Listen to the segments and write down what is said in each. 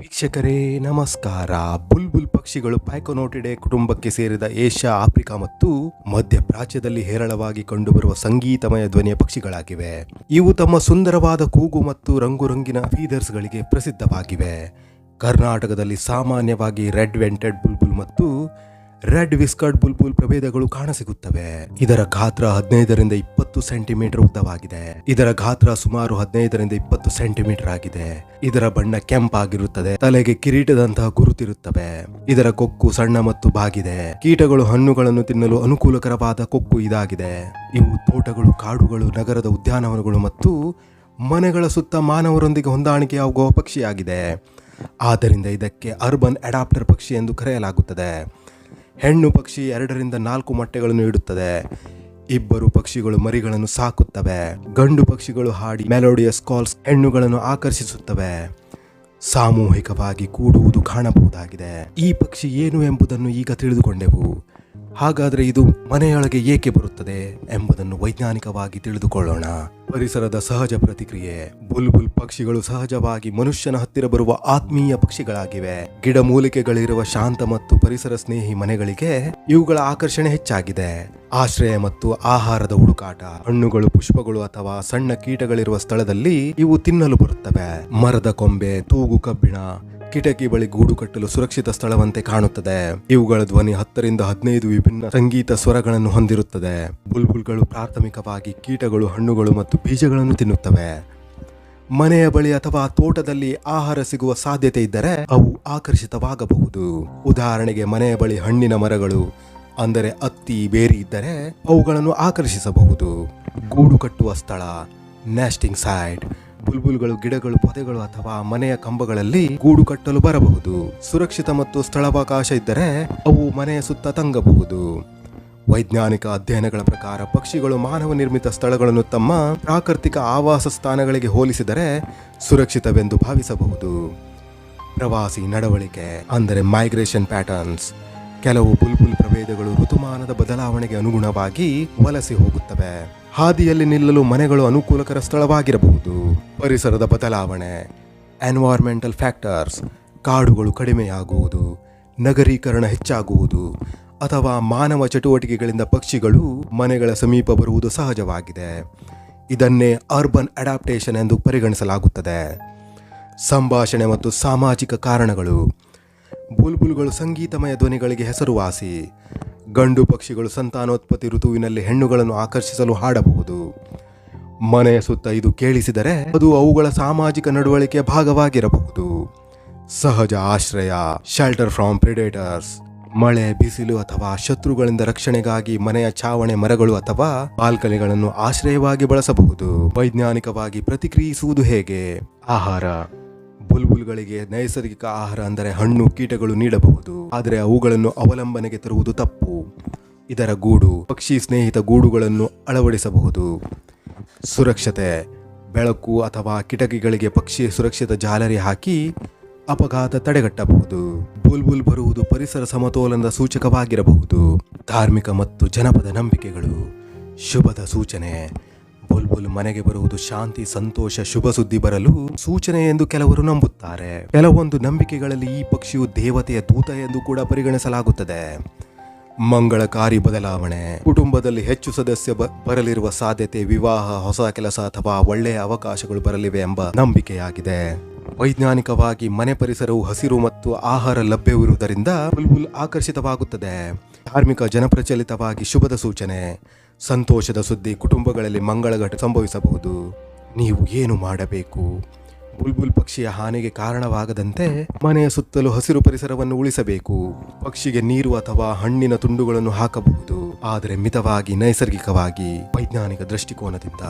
ವೀಕ್ಷಕರೇ, ನಮಸ್ಕಾರ. ಬುಲ್ಬುಲ್ ಪಕ್ಷಿಗಳು ಪ್ಯಾಕೊನೋಟಿಡೆ ಕುಟುಂಬಕ್ಕೆ ಸೇರಿದ ಏಷ್ಯಾ, ಆಫ್ರಿಕಾ ಮತ್ತು ಮಧ್ಯ ಪ್ರಾಚ್ಯದಲ್ಲಿ ಹೇರಳವಾಗಿ ಕಂಡುಬರುವ ಸಂಗೀತಮಯ ಧ್ವನಿಯ ಪಕ್ಷಿಗಳಾಗಿವೆ. ಇವು ತಮ್ಮ ಸುಂದರವಾದ ಕೂಗು ಮತ್ತು ರಂಗುರಂಗಿನ ಫೀದರ್ಸ್ಗಳಿಗೆ ಪ್ರಸಿದ್ಧವಾಗಿವೆ. ಕರ್ನಾಟಕದಲ್ಲಿ ಸಾಮಾನ್ಯವಾಗಿ ರೆಡ್ ವೆಂಟೆಡ್ ಬುಲ್ಬುಲ್ ಮತ್ತು ರೆಡ್ ವಿಸ್ಕರ್ಡ್ ಬುಲ್ಬುಲ್ ಪ್ರಭೇದಗಳು ಕಾಣಸಿಗುತ್ತವೆ. ಇದರ ಗಾತ್ರ ಹದಿನೈದರಿಂದ ಇಪ್ಪತ್ತು ಸೆಂಟಿಮೀಟರ್ ಉದ್ದವಾಗಿದೆ. ಇದರ ಗಾತ್ರ ಸುಮಾರು ಹದಿನೈದರಿಂದ ಇಪ್ಪತ್ತು ಸೆಂಟಿಮೀಟರ್ ಆಗಿದೆ. ಇದರ ಬಣ್ಣ ಕೆಂಪಾಗಿರುತ್ತದೆ. ತಲೆಗೆ ಕಿರೀಟದಂತಹ ಗುರುತಿರುತ್ತವೆ. ಇದರ ಕೊಕ್ಕು ಸಣ್ಣ ಮತ್ತು ಬಾಗಿದೆ. ಕೀಟಗಳು ಹಣ್ಣುಗಳನ್ನು ತಿನ್ನಲು ಅನುಕೂಲಕರವಾದ ಕೊಕ್ಕು ಇದಾಗಿದೆ. ಇವು ತೋಟಗಳು, ಕಾಡುಗಳು, ನಗರದ ಉದ್ಯಾನವನಗಳು ಮತ್ತು ಮನೆಗಳ ಸುತ್ತ ಮಾನವರೊಂದಿಗೆ ಹೊಂದಾಣಿಕೆಯಾಗುವ ಪಕ್ಷಿಯಾಗಿದೆ. ಆದ್ದರಿಂದ ಇದಕ್ಕೆ ಅರ್ಬನ್ ಅಡಾಪ್ಟರ್ ಪಕ್ಷಿ ಎಂದು ಕರೆಯಲಾಗುತ್ತದೆ. ಹೆಣ್ಣು ಪಕ್ಷಿ ಎರಡರಿಂದ ನಾಲ್ಕು ಮೊಟ್ಟೆಗಳನ್ನು ಇಡುತ್ತದೆ ಇಬ್ಬರು ಪಕ್ಷಿಗಳು ಮರಿಗಳನ್ನು ಸಾಕುತ್ತವೆ. ಗಂಡು ಪಕ್ಷಿಗಳು ಹಾಡಿ ಮೆಲೋಡಿಯಸ್ ಕಾಲ್ಸ್ ಹೆಣ್ಣುಗಳನ್ನು ಆಕರ್ಷಿಸುತ್ತವೆ. ಸಾಮೂಹಿಕವಾಗಿ ಕೂಡುವುದು ಕಾಣಬಹುದಾಗಿದೆ. ಈ ಪಕ್ಷಿ ಏನು ಎಂಬುದನ್ನು ಈಗ ತಿಳಿದುಕೊಂಡೆವು. ಹಾಗಾದರೆ ಇದು ಮನೆಯೊಳಗೆ ಏಕೆ ಬರುತ್ತದೆ ಎಂಬುದನ್ನು ವೈಜ್ಞಾನಿಕವಾಗಿ ತಿಳಿದುಕೊಳ್ಳೋಣ. ಪರಿಸರದ ಸಹಜ ಪ್ರತಿಕ್ರಿಯೆ. ಬುಲ್ಬುಲ್ ಪಕ್ಷಿಗಳು ಸಹಜವಾಗಿ ಮನುಷ್ಯನ ಹತ್ತಿರ ಬರುವ ಆತ್ಮೀಯ ಪಕ್ಷಿಗಳಾಗಿವೆ. ಗಿಡಮೂಲಿಕೆಗಳಿರುವ ಶಾಂತ ಮತ್ತು ಪರಿಸರ ಸ್ನೇಹಿ ಮನೆಗಳಿಗೆ ಇವುಗಳ ಆಕರ್ಷಣೆ ಹೆಚ್ಚಾಗಿದೆ. ಆಶ್ರಯ ಮತ್ತು ಆಹಾರದ ಹುಡುಕಾಟ, ಹಣ್ಣುಗಳು, ಪುಷ್ಪಗಳು ಅಥವಾ ಸಣ್ಣ ಕೀಟಗಳಿರುವ ಸ್ಥಳದಲ್ಲಿ ಇವು ತಿನ್ನಲು ಬರುತ್ತವೆ. ಮರದ ಕೊಂಬೆ, ತೂಗು ಕಬ್ಬಿಣ ಕಿಟಕಿ ಬಳಿ ಗೂಡು ಕಟ್ಟಲು ಸುರಕ್ಷಿತ ಸ್ಥಳವಂತೆ ಕಾಣುತ್ತದೆ. ಇವುಗಳ ಧ್ವನಿ ಹತ್ತರಿಂದ ಹದಿನೈದು ವಿಭಿನ್ನ ಸಂಗೀತ ಸ್ವರಗಳನ್ನು ಹೊಂದಿರುತ್ತದೆ. ಬುಲ್ಬುಲ್ಗಳು ಪ್ರಾಥಮಿಕವಾಗಿ ಕೀಟಗಳು, ಹಣ್ಣುಗಳು ಮತ್ತು ಬೀಜಗಳನ್ನು ತಿನ್ನುತ್ತವೆ. ಮನೆಯ ಬಳಿ ಅಥವಾ ತೋಟದಲ್ಲಿ ಆಹಾರ ಸಿಗುವ ಸಾಧ್ಯತೆ ಇದ್ದರೆ ಅವು ಆಕರ್ಷಿತವಾಗಬಹುದು. ಉದಾಹರಣೆಗೆ ಮನೆಯ ಬಳಿ ಹಣ್ಣಿನ ಮರಗಳು, ಅಂದರೆ ಅತ್ತಿ ಬೇರಿ ಇದ್ದರೆ ಅವುಗಳನ್ನು ಆಕರ್ಷಿಸಬಹುದು. ಗೂಡು ಕಟ್ಟುವ ಸ್ಥಳ ನೆಸ್ಟಿಂಗ್ ಸೈಡ್. ಬುಲ್ಬುಲ್ಗಳು, ಗಿಡಗಳು, ಪೊದೆಗಳು ಅಥವಾ ಮನೆಯ ಕಂಬಗಳಲ್ಲಿ ಗೂಡು ಕಟ್ಟಲು ಬರಬಹುದು. ಸುರಕ್ಷಿತ ಮತ್ತು ಸ್ಥಳಾವಕಾಶ ಇದ್ದರೆ ಅವು ಮನೆಯ ಸುತ್ತ ತಂಗಬಹುದು. ವೈಜ್ಞಾನಿಕ ಅಧ್ಯಯನಗಳ ಪ್ರಕಾರ ಪಕ್ಷಿಗಳು ಮಾನವ ನಿರ್ಮಿತ ಸ್ಥಳಗಳನ್ನು ತಮ್ಮ ಪ್ರಾಕೃತಿಕ ಆವಾಸ ಸ್ಥಾನಗಳಿಗೆ ಹೋಲಿಸಿದರೆ ಸುರಕ್ಷಿತವೆಂದು ಭಾವಿಸಬಹುದು. ಪ್ರವಾಸಿ ನಡವಳಿಕೆ, ಅಂದರೆ ಮೈಗ್ರೇಷನ್ ಪ್ಯಾಟರ್ನ್ಸ್ ಕೆಲವು ಬುಲ್ಬುಲ್ ಪ್ರಭೇದಗಳು ಋತುಮಾನದ ಬದಲಾವಣೆಗೆ ಅನುಗುಣವಾಗಿ ವಲಸೆ ಹೋಗುತ್ತವೆ. ಹಾದಿಯಲ್ಲಿ ನಿಲ್ಲಲು ಮನೆಗಳು ಅನುಕೂಲಕರ ಸ್ಥಳವಾಗಿರಬಹುದು. ಪರಿಸರದ ಬದಲಾವಣೆ ಎನ್ವೈರ್ಮೆಂಟಲ್ ಫ್ಯಾಕ್ಟರ್ಸ್ ಕಾಡುಗಳು ಕಡಿಮೆಯಾಗುವುದು, ನಗರೀಕರಣ ಹೆಚ್ಚಾಗುವುದು, ಅಥವಾ ಮಾನವ ಚಟುವಟಿಕೆಗಳಿಂದ ಪಕ್ಷಿಗಳು ಮನೆಗಳ ಸಮೀಪ ಬರುವುದು ಸಹಜವಾಗಿದೆ. ಇದನ್ನೇ ಅರ್ಬನ್ ಅಡಾಪ್ಟೇಷನ್ ಎಂದು ಪರಿಗಣಿಸಲಾಗುತ್ತದೆ. ಸಂಭಾಷಣೆ ಮತ್ತು ಸಾಮಾಜಿಕ ಕಾರಣಗಳು ಬುಲ್ಬುಲ್ಗಳು ಸಂಗೀತಮಯ ಧ್ವನಿಗಳಿಗೆ ಹೆಸರುವಾಸಿ. ಗಂಡು ಪಕ್ಷಿಗಳು ಸಂತಾನೋತ್ಪತ್ತಿ ಋತುವಿನಲ್ಲಿ ಹೆಣ್ಣುಗಳನ್ನು ಆಕರ್ಷಿಸಲು ಹಾಡಬಹುದು. ಮನೆಯ ಸುತ್ತ ಇದು ಕೇಳಿಸಿದರೆ ಅದು ಅವುಗಳ ಸಾಮಾಜಿಕ ನಡವಳಿಕೆಯ ಭಾಗವಾಗಿರಬಹುದು. ಸಹಜ ಆಶ್ರಯ ಶೆಲ್ಟರ್ ಫ್ರಾಮ್ ಪ್ರಿಡೇಟರ್ಸ್ ಮಳೆ, ಬಿಸಿಲು ಅಥವಾ ಶತ್ರುಗಳಿಂದ ರಕ್ಷಣೆಗಾಗಿ ಮನೆಯ ಛಾವಣೆ ಮರಗಳು ಅಥವಾ ಬಾಲ್ಕನಿಗಳನ್ನು ಆಶ್ರಯವಾಗಿ ಬಳಸಬಹುದು. ವೈಜ್ಞಾನಿಕವಾಗಿ ಪ್ರತಿಕ್ರಿಯಿಸುವುದು ಹೇಗೆ? ಆಹಾರ. ಬುಲ್ಬುಲ್ಗಳಿಗೆ ನೈಸರ್ಗಿಕ ಆಹಾರ ಅಂದರೆ ಹಣ್ಣು, ಕೀಟಗಳು ನೀಡಬಹುದು. ಆದರೆ ಅವುಗಳನ್ನು ಅವಲಂಬನೆಗೆ ತರುವುದು ತಪ್ಪು. ಇದರ ಗೂಡು, ಪಕ್ಷಿ ಸ್ನೇಹಿತ ಗೂಡುಗಳನ್ನು ಅಳವಡಿಸಬಹುದು. ಸುರಕ್ಷತೆ, ಬೆಳಕು ಅಥವಾ ಕಿಟಕಿಗಳಿಗೆ ಪಕ್ಷಿ ಸುರಕ್ಷಿತ ಜಾಲರಿ ಹಾಕಿ ಅಪಘಾತ ತಡೆಗಟ್ಟಬಹುದು. ಬುಲ್ಬುಲ್ ಬರುವುದು ಪರಿಸರ ಸಮತೋಲನದ ಸೂಚಕವಾಗಿರಬಹುದು. ಧಾರ್ಮಿಕ ಮತ್ತು ಜನಪದ ನಂಬಿಕೆಗಳು ಶುಭದ ಸೂಚನೆ. ಬುಲ್ಬುಲ್ ಮನೆಗೆ ಬರುವುದು ಶಾಂತಿ, ಸಂತೋಷ, ಶುಭ ಸುದ್ದಿ ಬರಲು ಸೂಚನೆ ಎಂದು ಕೆಲವರು ನಂಬುತ್ತಾರೆ. ಕೆಲವೊಂದು ನಂಬಿಕೆಗಳಲ್ಲಿ ಈ ಪಕ್ಷಿಯು ದೇವತೆಯ ದೂತ ಎಂದು ಕೂಡ ಪರಿಗಣಿಸಲಾಗುತ್ತದೆ. ಮಂಗಳಕಾರಿ ಬದಲಾವಣೆ. ಕುಟುಂಬದಲ್ಲಿ ಹೆಚ್ಚು ಸದಸ್ಯ ಬರಲಿರುವ ಸಾಧ್ಯತೆ, ವಿವಾಹ, ಹೊಸ ಕೆಲಸ ಅಥವಾ ಒಳ್ಳೆಯ ಅವಕಾಶಗಳು ಬರಲಿವೆ ಎಂಬ ನಂಬಿಕೆಯಾಗಿದೆ. ವೈಜ್ಞಾನಿಕವಾಗಿ ಮನೆ ಪರಿಸರವು ಹಸಿರು ಮತ್ತು ಆಹಾರ ಲಭ್ಯವಿರುವುದರಿಂದ ಬುಲ್ಬುಲ್ ಆಕರ್ಷಿತವಾಗುತ್ತದೆ. ಧಾರ್ಮಿಕ ಜನಪ್ರಚಲಿತವಾಗಿ ಶುಭದ ಸೂಚನೆ. ಸಂತೋಷದ ಸುದ್ದಿ ಕುಟುಂಬಗಳಲ್ಲಿ ಮಂಗಳಘಟ ಸಂಭವಿಸಬಹುದು. ನೀವು ಏನು ಮಾಡಬೇಕು? ಬುಲ್ಬುಲ್ ಪಕ್ಷಿಯ ಹಾನಿಗೆ ಕಾರಣವಾಗದಂತೆ ಮನೆಯ ಸುತ್ತಲೂ ಹಸಿರು ಪರಿಸರವನ್ನು ಉಳಿಸಬೇಕು. ಪಕ್ಷಿಗೆ ನೀರು ಅಥವಾ ಹಣ್ಣಿನ ತುಂಡುಗಳನ್ನು ಹಾಕಬಹುದು. ಆದರೆ ಮಿತವಾಗಿ, ನೈಸರ್ಗಿಕವಾಗಿ, ವೈಜ್ಞಾನಿಕ ದೃಷ್ಟಿಕೋನದಿಂದ.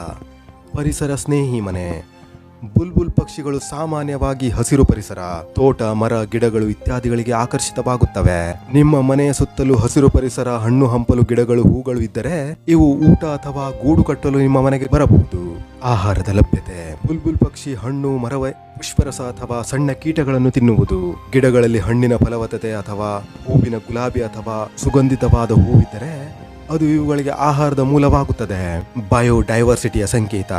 ಪರಿಸರ ಸ್ನೇಹಿ ಮನೆ. ಬುಲ್ಬುಲ್ ಪಕ್ಷಿಗಳು ಸಾಮಾನ್ಯವಾಗಿ ಹಸಿರು ಪರಿಸರ, ತೋಟ, ಮರ, ಗಿಡಗಳು ಇತ್ಯಾದಿಗಳಿಗೆ ಆಕರ್ಷಿತವಾಗುತ್ತವೆ. ನಿಮ್ಮ ಮನೆಯ ಸುತ್ತಲೂ ಹಸಿರು ಪರಿಸರ, ಹಣ್ಣು ಹಂಪಲು, ಗಿಡಗಳು, ಹೂಗಳು ಇದ್ದರೆ ಇವು ಊಟ ಅಥವಾ ಗೂಡು ಕಟ್ಟಲು ನಿಮ್ಮ ಮನೆಗೆ ಬರಬಹುದು. ಆಹಾರದ ಲಭ್ಯತೆ. ಬುಲ್ಬುಲ್ ಪಕ್ಷಿ, ಹಣ್ಣು, ಮರವ ಪುಷ್ಪರಸ ಅಥವಾ ಸಣ್ಣ ಕೀಟಗಳನ್ನು ತಿನ್ನುವುದು. ಗಿಡಗಳಲ್ಲಿ ಹಣ್ಣಿನ ಫಲವತ್ತತೆ ಅಥವಾ ಹೂವಿನ ಗುಲಾಬಿ ಅಥವಾ ಸುಗಂಧಿತವಾದ ಹೂವಿದ್ದರೆ ಅದು ಇವುಗಳಿಗೆ ಆಹಾರದ ಮೂಲವಾಗುತ್ತದೆ. ಬಯೋಡೈವರ್ಸಿಟಿಯ ಸಂಕೇತ.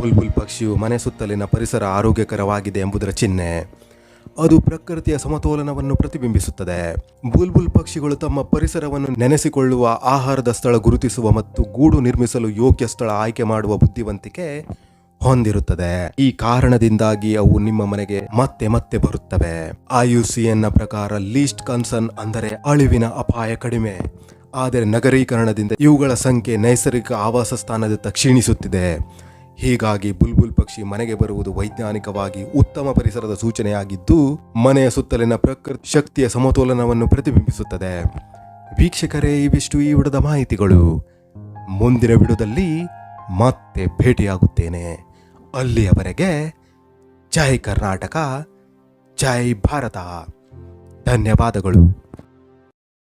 ಬುಲ್ಬುಲ್ ಪಕ್ಷಿಯು ಮನೆ ಸುತ್ತಲಿನ ಪರಿಸರ ಆರೋಗ್ಯಕರವಾಗಿದೆ ಎಂಬುದರ ಚಿಹ್ನೆ. ಅದು ಪ್ರಕೃತಿಯ ಸಮತೋಲನವನ್ನು ಪ್ರತಿಬಿಂಬಿಸುತ್ತದೆ. ಬುಲ್ಬುಲ್ ಪಕ್ಷಿಗಳು ತಮ್ಮ ಪರಿಸರವನ್ನು ನೆನೆಸಿಕೊಳ್ಳುವ, ಆಹಾರದ ಸ್ಥಳ ಗುರುತಿಸುವ ಮತ್ತು ಗೂಡು ನಿರ್ಮಿಸಲು ಯೋಗ್ಯ ಸ್ಥಳ ಆಯ್ಕೆ ಮಾಡುವ ಬುದ್ಧಿವಂತಿಕೆ ಹೊಂದಿರುತ್ತದೆ. ಈ ಕಾರಣದಿಂದಾಗಿ ಅವು ನಿಮ್ಮ ಮನೆಗೆ ಮತ್ತೆ ಮತ್ತೆ ಬರುತ್ತವೆ. ಐಯುಸಿಎನ್ನ ಪ್ರಕಾರ ಲೀಸ್ಟ್ ಕನ್ಸರ್ನ್ ಅಂದರೆ ಅಳಿವಿನ ಅಪಾಯ ಕಡಿಮೆ. ಆದರೆ ನಗರೀಕರಣದಿಂದ ಇವುಗಳ ಸಂಖ್ಯೆ ನೈಸರ್ಗಿಕ ಆವಾಸ ಸ್ಥಾನದತ್ತ ಕ್ಷೀಣಿಸುತ್ತಿದೆ. ಹೀಗಾಗಿ ಬುಲ್ಬುಲ್ ಪಕ್ಷಿ ಮನೆಗೆ ಬರುವುದು ವೈಜ್ಞಾನಿಕವಾಗಿ ಉತ್ತಮ ಪರಿಸರದ ಸೂಚನೆಯಾಗಿದ್ದು, ಮನೆಯ ಸುತ್ತಲಿನ ಪ್ರಕೃತಿ ಶಕ್ತಿಯ ಸಮತೋಲನವನ್ನು ಪ್ರತಿಬಿಂಬಿಸುತ್ತದೆ. ವೀಕ್ಷಕರೇ, ಇವಿಷ್ಟು ಈ ವಿಡದ ಮಾಹಿತಿಗಳು. ಮುಂದಿನ ವಿಡದಲ್ಲಿ ಮತ್ತೆ ಭೇಟಿಯಾಗುತ್ತೇನೆ. ಅಲ್ಲಿಯವರೆಗೆ ಜೈ ಕರ್ನಾಟಕ, ಜೈ ಭಾರತ. ಧನ್ಯವಾದಗಳು.